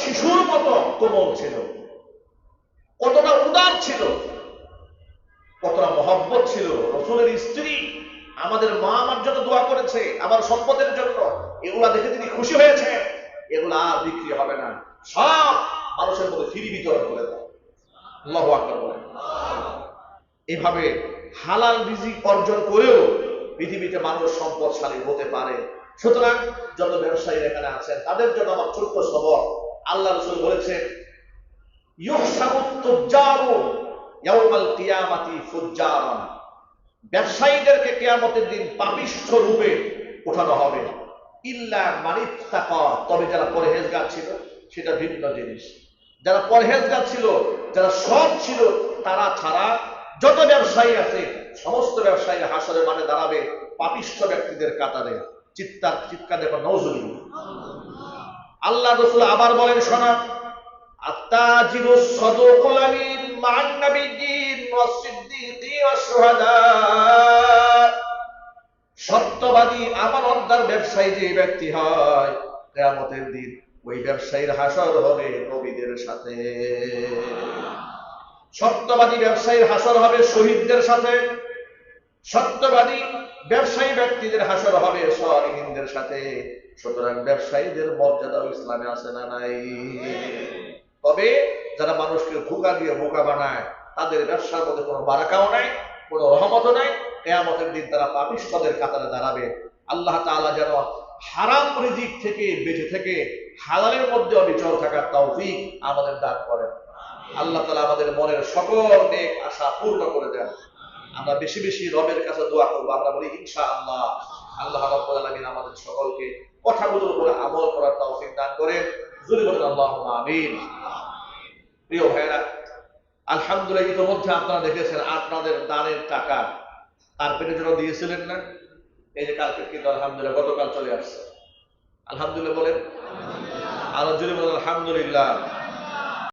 শিশুর মতো কোমল ছিল। কতটা উদার ছিল। কতটা মহব্বত ছিল। রসুলের স্ত্রী আমাদের মা আমার জন্য দোয়া করেছে, আমার সম্পদের জন্য। এগুলা দেখে তিনি খুশি হয়েছে এগুলা আর বিক্রি হবে না। সব মানুষের মধ্যে ফিরি বিতরণ করে বলেন। এভাবে হালাল রিজিক অর্জন করেও পৃথিবীতে মানুষ সম্পদশালী হতে পারে। সুতরাং যত ব্যবসায়ী এখানে আছেন, তাদের জন্য আমার ছোট্ট সবর আল্লাহ রসুল বলেছেন ব্যবসায়ীদেরকে কেয়ামতের দিন পাপিষ্ঠ রূপে ওঠানো হবে। ইল্লা তবে যারা পরহেজগার ছিল, সেটা ভিন্ন জিনিস। যারা পরহেজগার ছিল, যারা সৎ ছিল, তারা ছাড়া যত ব্যবসায়ী আছে, সমস্ত ব্যবসায়ী হাসরে মানে দাঁড়াবে পাপিষ্ঠ ব্যক্তিদের কাতারে। চিৎকার চিৎকার দেখো নজরুল আল্লাহ রসুল আবার বলেন, শোনা। আত্তাজিরু সদুকুল আমিন মান শুহাদা। সত্যবাদী আমানতদার ব্যবসায়ী যে ব্যক্তি হয়, কিয়ামতের দিন ওই ব্যবসায়ীর হাসর হবে নবীদের সাথে। সত্যবাদী ব্যবসায়ীর হাসর হবে শহীদদের সাথে। সত্যবাদী ব্যবসায়ী ব্যক্তিদের হাসর হবে সহীনদের সাথে। সুতরাং ব্যবসায়ীদের মর্যাদাও ইসলামে আছে না নাই? তবে যারা মানুষকে ধোকা দিয়ে বোকা বানায়, তাদের ব্যবসার মধ্যে কোনো বারাকাও নাই, কোনো রহমতও নাই। কেয়ামতের দিন তারা পাপিষ্ঠদের কাতারে দাঁড়াবে। আল্লাহ তাআলা যেন হারাম রিজিক থেকে বেঁচে থেকে হালালের মধ্যে অবিচল থাকার তৌফিক আমাদের দান করেন। আল্লাহ তাআলা আমাদের মনের সকল নেক আশা পূর্ণ করে দেন। আমরা বেশি বেশি রবের কাছে দোয়া করব। আমরা বলি, ইনশাআল্লাহ, আল্লাহ রাব্বুল আলামিন আমাদের সকলকে কথাগুলোর উপরে আমল করার বলেন, আল্লাহুম্মা আমিন। প্রিয় ভাইরা আলহামদুলিল্লাহ ইতিমধ্যে আপনারা দেখেছেন আপনাদের দানের টাকা কার্পেটের দিয়েছিলেন না। এই যে কার্পেট কিন্তু আলহামদুলিল্লাহ, গতকাল চলে আসছে। আলহামদুলিল্লাহ বলেন, আলহামদুলিল্লাহ।